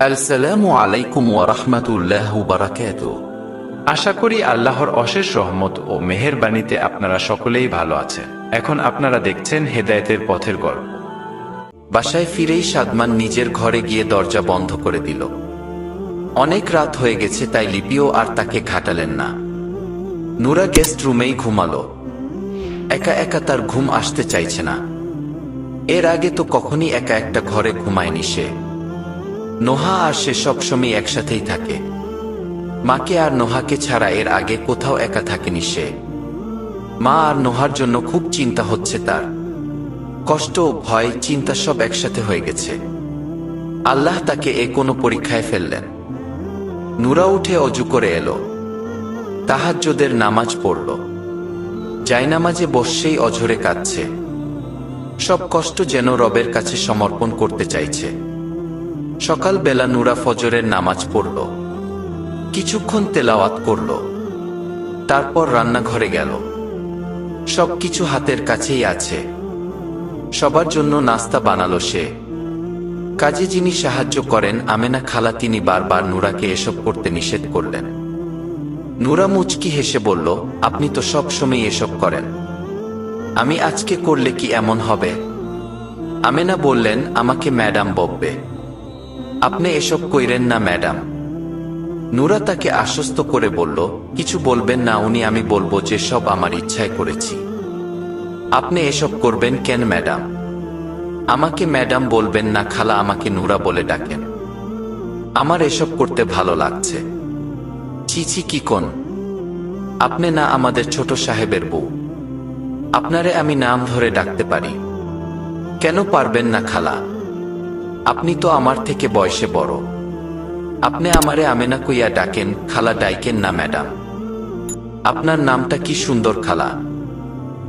আসসালামু আলাইকুম ওরহমতুল্লাহ বারাকাত আশা করি আল্লাহর অশেষ রহমত ও মেহেরবানিতে আপনারা সকলেই ভালো আছেন। এখন আপনারা দেখছেন হেদায়েতের পথের গল্প। বাসায় ফিরেই সাদমান নিজের ঘরে গিয়ে দরজা বন্ধ করে দিল। অনেক রাত হয়ে গেছে, তাই লিপিও আর তাকে ঘাটালেন না। নুরা গেস্ট রুমেই ঘুমালো। একা একা তার ঘুম আসতে চাইছে না। এর আগে তো কখনই একা একটা ঘরে ঘুমায়নি সে। নোহা আর সে সবসময় একসাথেই থাকে। মাকে আর নোহাকে ছাড়া এর আগে কোথাও একা থাকেনি সে। মা আর নোহার জন্য খুব চিন্তা হচ্ছে তার। কষ্ট, ভয়, চিন্তা সব একসাথে হয়ে গেছে। আল্লাহ তাকে এ কোনো পরীক্ষায় ফেললেন। নুরা উঠে অজু করে এলো। তাহাজ্জদের নামাজ পড়ল। জায়নামাজে বসেই অঝরে কাঁদছে। সব কষ্ট যেন রবের কাছে সমর্পণ করতে চাইছে। সকালবেলা নুরা ফজরের নামাজ পড়ল। কিছুক্ষণ তেলাওয়াত করল। তারপর রান্নাঘরে গেল। সব কিছু হাতের কাছেই আছে। সবার জন্য নাস্তা বানালো সে। কাজে যিনি সাহায্য করেন, আমেনা খালা তিনি বারবার নুরাকে এসব করতে নিষেধ করলেন। নুরা মুচকি হেসে বলল, আপনি তো সব সময় এসব করেন। আমি আজকে করলে কি এমন হবে? আমেনা বললেন, আমাকে ম্যাডাম বকবে। আপনি এসব কইরেন না, ম্যাডাম। নুরা তাকে আশ্বস্ত করে বলল, কিছু বলবেন না, উনি আমি বলব যে সব আমার ইচ্ছায় করেছি। আপনি এসব করবেন কেন, ম্যাডাম? আমাকে ম্যাডাম বলবেন না, খালা আমাকে নুরা বলে ডাকেন। আমার এসব করতে ভালো লাগছে। চিচি কি কোন? আপনি না আমাদের ছোট সাহেবের বউ। আপনারে আমি নাম ধরে ডাকতে পারি। কেন পারবেন না, খালা? আপনি তো আমার থেকে বয়সে বড়। আপনি আমারে আমেনা কইয়া ডাকেন, খালা ডাইকেন না, ম্যাডাম। আপনার নামটা কি সুন্দর খালা।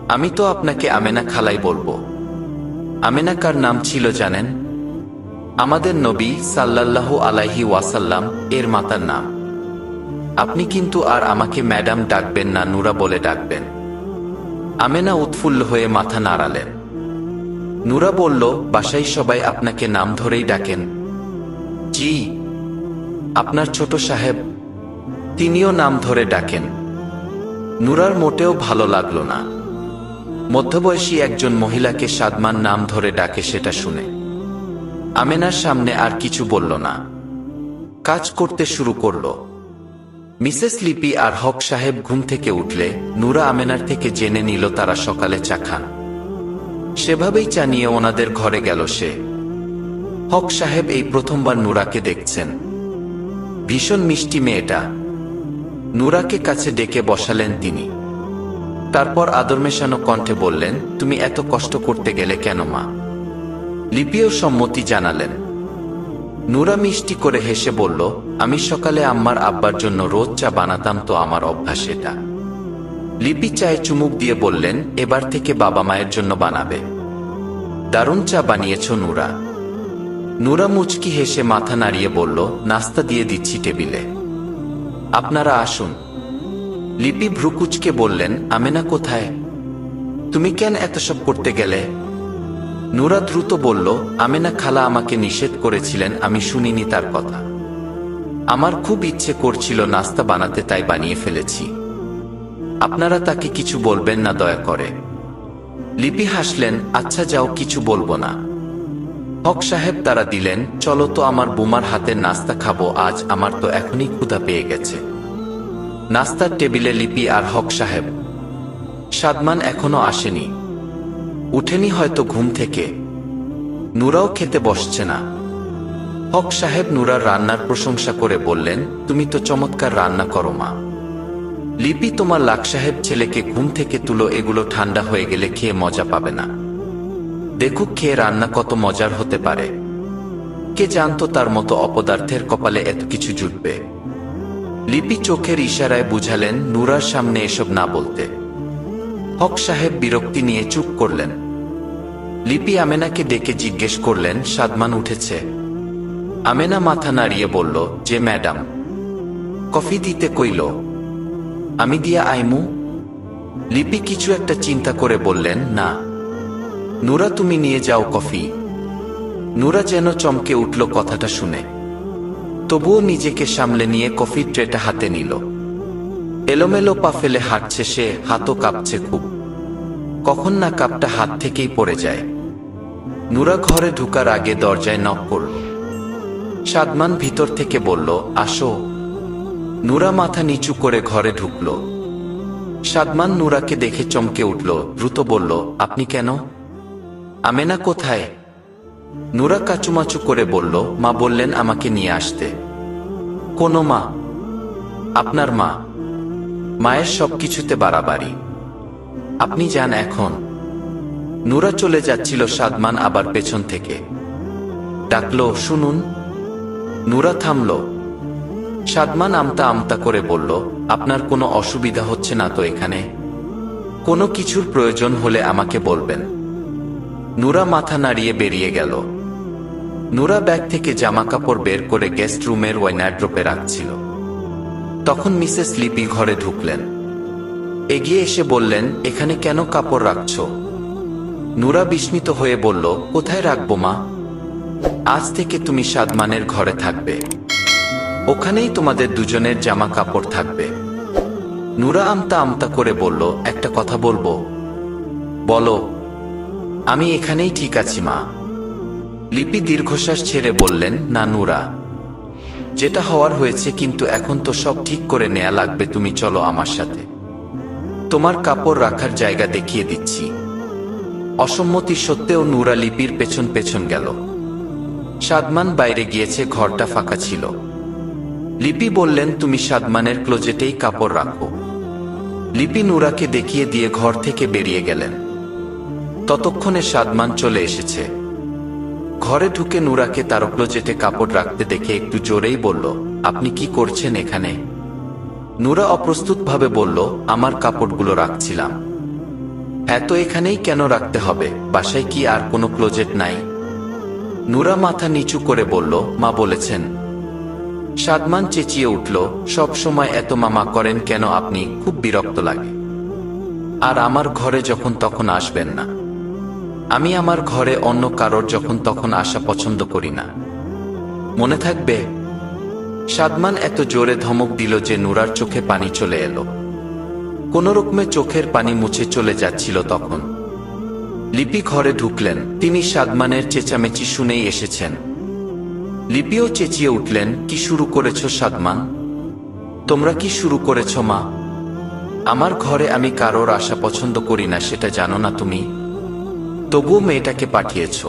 আমি তো আপনাকে আমেনা খালাই বলব। আমেনা কার নাম ছিল জানেন? আমাদের নবী সাল্লাল্লাহু আলাইহি ওয়াসাল্লাম এর মাতার নাম। আপনি কিন্তু আর আমাকে ম্যাডাম ডাকবেন না, নুরা বলে ডাকবেন। আমেনা উৎফুল্ল হয়ে মাথা নাড়ালেন। নুরা বলল, বাসায় সবাই আপনাকে নাম ধরেই ডাকেন। জি, আপনার ছোট সাহেব, তিনিও নাম ধরে ডাকেন। নুরার মোটেও ভালো লাগল না। মধ্যবয়সী একজন মহিলাকে সাদমান নাম ধরে ডাকে সেটা শুনে। আমেনার সামনে আর কিছু বলল না। কাজ করতে শুরু করল। মিসেস লিপি আর হক সাহেব ঘুম থেকে উঠলে নুরা আমেনার থেকে জেনে নিল তারা সকালে চা খান। সেভাবেই চা নিয়ে ওনাদের ঘরে গেল সে। হক সাহেব এই প্রথমবার নুরাকে দেখছেন। ভীষণ মিষ্টি মেয়েটা। নুরাকে কাছে ডেকে বসালেন তিনি। তারপর আদর মেশানো কণ্ঠে বললেন, তুমি এত কষ্ট করতে গেলে কেন মা? লিপিও সম্মতি জানালেন। নুরা মিষ্টি করে হেসে বলল, আমি সকালে আম্মার আব্বার জন্য রোজ চা বানাতাম তো আমার অভ্যাস এটা। লিপি চায়ে চুমুক দিয়ে বললেন, এবার থেকে বাবা মায়ের জন্য বানাবে। দারুণ চা বানিয়েছ নুরা। নুরা মুচকি হেসে মাথা নাড়িয়ে বলল, নাস্তা দিয়ে দিচ্ছি টেবিলে। আপনারা আসুন। লিপি ভ্রুকুচকে বললেন, আমেনা কোথায়? তুমি কেন এত সব করতে গেলে? নুরা দ্রুত বলল, আমেনা খালা আমাকে নিষেধ করেছিলেন, আমি শুনিনি তার কথা। আমার খুব ইচ্ছে করছিল নাস্তা বানাতে, তাই বানিয়ে ফেলেছি। আপনারা তাকে কিছু বলবেন না, দয়া করে। লিপি হাসলেন আচ্ছা যাও, কিছু বলব না। হক সাহেব তারা দিলেন, চলো তো আমার বুমার হাতের নাস্তা খাব, আজ আমার তো এখনই ক্ষুধা পেয়ে গেছে। নাস্তার টেবিলে লিপি আর হক সাহেব। সাদমান এখনও আসেনি। উঠেনি হয়তো ঘুম থেকে। নুরাও খেতে বসছে না। হক সাহেব নুরার রান্নার প্রশংসা করে বললেন, তুমি তো চমৎকার রান্না করো মা। লিপি তোমার লাক সাহেব ছেলেকে ঘুম থেকে তুলো, এগুলো ঠান্ডা হয়ে গেলে খেয়ে মজা পাবে না। দেখুক খেয়ে রান্না কত মজার হতে পারে। কে জানতো তার মতো অপদার্থের কপালে এত কিছু জুটবে? লিপি চোখের ইশারায় বুঝালেন, নুরার সামনে এসব না বলতে। হক সাহেব বিরক্তি নিয়ে চুপ করলেন। লিপি আমেনাকে ডেকে জিজ্ঞেস করলেন, সাদমান উঠেছে। আমেনা মাথা নাড়িয়ে বলল, যে ম্যাডাম। কফি দিতে কইল আমি দিয়া আইমু, লিপি কিছু একটা চিন্তা করে বললেন, না, নুরা তুমি নিয়ে যাও কফি। নুরা যেন চমকে উঠল কথাটা শুনে। তবুও নিজেকে সামলে নিয়ে কফির ট্রেটা হাতে নিল। এলোমেলো পা ফেলে হাঁটছে সে, হাতও কাঁপছে খুব। কখন না কাপটা হাত থেকেই পড়ে যায়। নুরা ঘরে ঢুকার আগে দরজায় নক করল। সাদমান ভিতর থেকে বলল, আসো। নুরা মাথা নিচু করে ঘরে ঢুকল। সাদমান নুরাকে দেখে চমকে উঠল, দ্রুত বলল, আপনি কেন? আমেনা কোথায়? নুরা কাচুমাচু করে বলল, মা বললেন আমাকে নিয়ে আসতে। কোনো মা? আপনার মা। মায়ের সবকিছুতে বাড়াবাড়ি। আপনি যান এখন। নুরা চলে যাচ্ছিল সাদমান আবার পেছন থেকে। ডাকলো, শুনুন। নুরা থামল সাদমান আমতা আমতা করে বলল, আপনার কোনো অসুবিধা হচ্ছে না তো এখানে? কোনো কিছুর প্রয়োজন হলে আমাকে বলবেন। নুরা মাথা নাড়িয়ে বেরিয়ে গেল। নুরা ব্যাগ থেকে জামা কাপড় বের করে গেস্ট রুমের ওয়াইনাড্রোপে রাখছিল। তখন মিসেস লিপি ঘরে ঢুকলেন। এগিয়ে এসে বললেন, এখানে কেন কাপড় রাখছ? নুরা বিস্মিত হয়ে বলল, কোথায় রাখব মা? আজ থেকে তুমি সাদমানের ঘরে থাকবে। ওখানেই তোমাদের দুজনের জামা কাপড় থাকবে। নুরা আমতা আমতা করে বলল, একটা কথা বলব? বলো। আমি এখানেই ঠিক আছি, মা। লিপি দীর্ঘশ্বাস ছেড়ে বললেন, না, নুরা। যেটা হওয়ার হয়েছে কিন্তু এখন তো সব ঠিক করে নেয়া লাগবে, তুমি চলো আমার সাথে। তোমার কাপড় রাখার জায়গা দেখিয়ে দিচ্ছি। অসম্মতি সত্ত্বেও নুরা লিপির পেছন পেছন গেল। সাদমান বাইরে গিয়েছে, ঘরটা ফাঁকা ছিল। লিপি বললেন, তুমি সাদমানের ক্লোজেটেই কাপড় রাখো। লিপি নুরাকে দেখিয়ে দিয়ে ঘর থেকে বেরিয়ে গেলেন। ততক্ষণে সাদমান চলে এসেছে। ঘরে ঢুকে নুরাকে তার ক্লোজেটে কাপড় রাখতে দেখে একটু জোরেই বলল, আপনি কি করছেন এখানে? নুরা অপ্রস্তুতভাবে বলল, আমার কাপড়গুলো রাখছিলাম। এত এখানেই কেন রাখতে হবে? বাসায় কি আর কোনো ক্লোজেট নাই? নুরা মাথা নিচু করে বলল, মা বলেছেন সাদমান চেঁচিয়ে উঠল, সব সময় এত মামা করেন কেন আপনি? খুব বিরক্ত লাগে। আর আমার ঘরে যখন তখন আসবেন না। আমি আমার ঘরে অন্য কারোর যখন তখন আসা পছন্দ করি না। মনে থাকবে? সাদমান এত জোরে ধমক দিল যে নুরার চোখে পানি চলে এলো। কোনো রকমে চোখের পানি মুছে চলে যাচ্ছিল তখন। লিপি ঘরে ঢুকলেন। তিনি সাদমানের চেঁচামেচি শুনেই এসেছেন। লিপিও চেঁচিয়ে উঠলেন, কি শুরু করেছ সাদমান তোমরা কি শুরু করেছ মা? আমার ঘরে আমি কারোর আশা পছন্দ করি না, সেটা জানো না তুমি? তবুও মেয়েটাকে পাঠিয়েছ।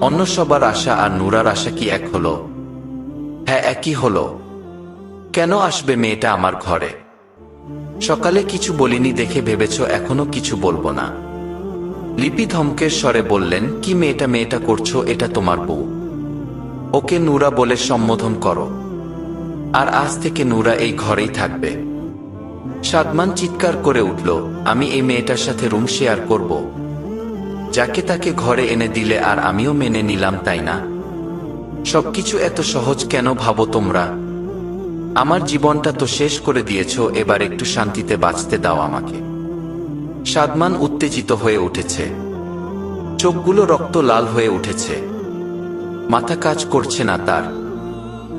অন্য সবার আশা আর নুরার আশা কি এক হলো? হ্যাঁ একই হলো। কেন আসবে মেয়েটা আমার ঘরে? সকালে কিছু বলিনি দেখে ভেবেছ এখনও কিছু বলব না? লিপি ধমকের স্বরে বললেন, কি মেয়েটা মেয়েটা করছ, এটা তোমার বউ। ওকে নুরা বলে সম্বোধন করো। আর আজ থেকে নুরা এই ঘরেই থাকবে। সাদমান চিৎকার করে উঠল, আমি এই মেয়েটার সাথে রুম শেয়ার করব। যাকে তাকে ঘরে এনে দিলে আর আমিও মেনে নিলাম, তাই না? সবকিছু এত সহজ কেন ভাবো তোমরা? আমার জীবনটা তো শেষ করে দিয়েছ, এবার একটু শান্তিতে বাঁচতে দাও আমাকে। সাদমান উত্তেজিত হয়ে উঠেছে। চোখগুলো রক্ত লাল হয়ে উঠেছে। মাথা কাজ করছে না তার।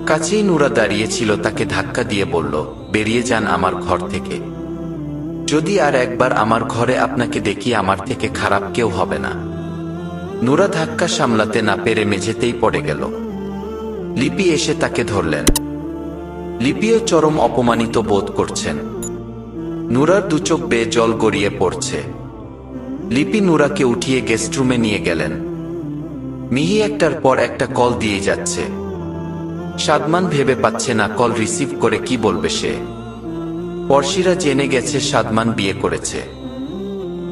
কাছেই নুরা দাঁড়িয়েছিল, তাকে ধাক্কা দিয়ে বলল, বেরিয়ে যান আমার ঘর থেকে। যদি আর একবার আমার ঘরে আপনাকে দেখি, আমার থেকে খারাপ কেউ হবে না। নুরা ধাক্কা সামলাতে না পেরে মেঝেতেই পড়ে গেল। লিপি এসে তাকে ধরলেন। লিপিও চরম অপমানিত বোধ করছেন। নুরার দুচোখ বেয়ে জল গড়িয়ে পড়ছে। লিপি নুরাকে উঠিয়ে গেস্টরুমে নিয়ে গেলেন। মিহি একটার পর একটা কল দিয়ে যাচ্ছে। সাদমান ভেবে পাচ্ছে না কল রিসিভ করে কি বলবে সে। পড়শিরা জেনে গেছে সাদমান বিয়ে করেছে।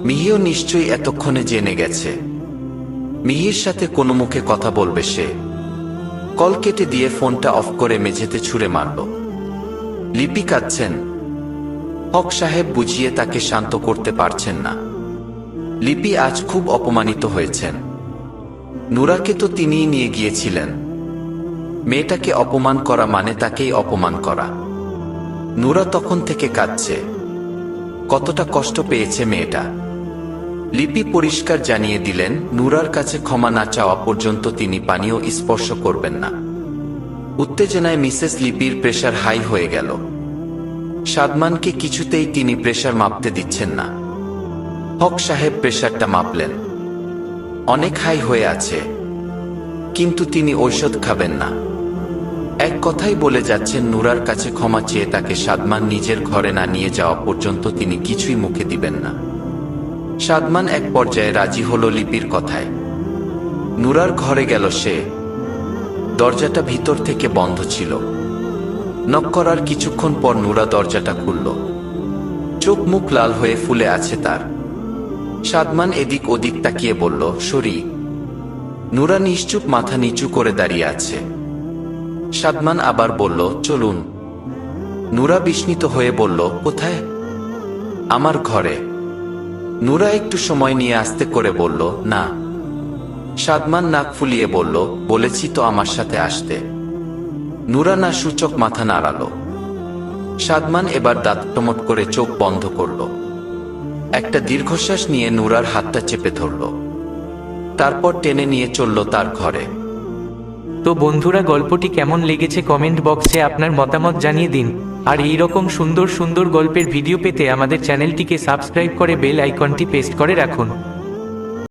মিহিও নিশ্চয়ই এতক্ষণে জেনে গেছে। মিহির সাথে কোনো মুখে কথা বলবে সে। কল কেটে দিয়ে ফোনটা অফ করে মেঝেতে ছুঁড়ে মারল। লিপি কাঁদছেন। হক সাহেব বুঝিয়ে তাকে শান্ত করতে পারছেন না। লিপি আজ খুব অপমানিত হয়েছেন। নুরাকে তো তিনিই নিয়ে গিয়েছিলেন। মেয়েটাকে অপমান করা মানে তাকেই অপমান করা। নুরা তখন থেকে কাঁদছে। কতটা কষ্ট পেয়েছে মেয়েটা। লিপি পরিষ্কার জানিয়ে দিলেন, নুরার কাছে ক্ষমা না চাওয়া পর্যন্ত তিনি পানীয় স্পর্শ করবেন না। উত্তেজনায় মিসেস লিপির প্রেশার হাই হয়ে গেল। সাদমানকে কিছুতেই তিনি প্রেশার মাপতে দিচ্ছেন না। হক সাহেব প্রেশারটা মাপলেন। অনেক হাই হয়ে আছে, কিন্তু তিনি ঔষধ খাবেন না। এক কথাই বলে যাচ্ছেন, নুরার কাছে ক্ষমা চেয়ে তাকে সাদমান নিজের ঘরে না নিয়ে যাওয়া পর্যন্ত তিনি কিছুই মুখে দিবেন না। সাদমান এক পর্যায়ে রাজি হল লিপির কথায়। নুরার ঘরে গেল সে। দরজাটা ভিতর থেকে বন্ধ ছিল। নক করার কিছুক্ষণ পর নুরা দরজাটা খুলল। চোখ মুখ লাল হয়ে ফুলে আছে তার। সাদমান এদিক ওদিক তাকিয়ে বলল, সরি। নুরা নিশ্চুপ মাথা নিচু করে দাঁড়িয়ে আছে। সাদমান আবার বলল, চলুন। নুরা বিস্মিত হয়ে বলল, কোথায়? আমার ঘরে। নুরা একটু সময় নিয়ে আসতে করে বলল, না। সাদমান নাক ফুলিয়ে বলল, বলেছি তো আমার সাথে আসতে। নুরা না সূচক মাথা নাড়ালো। সাদমান এবার দাঁত টমট করে চোখ বন্ধ করল। একটা দীর্ঘশ্বাস নিয়ে নুরার হাতটা চেপে ধরল। তারপর টেনে নিয়ে চলল তার ঘরে। তো বন্ধুরা, গল্পটি কেমন লেগেছে কমেন্ট বক্সে আপনার মতামত জানিয়ে দিন। আর এই রকম সুন্দর সুন্দর গল্পের ভিডিও পেতে আমাদের চ্যানেলটিকে সাবস্ক্রাইব করে বেল আইকনটি পেস্ট করে রাখুন।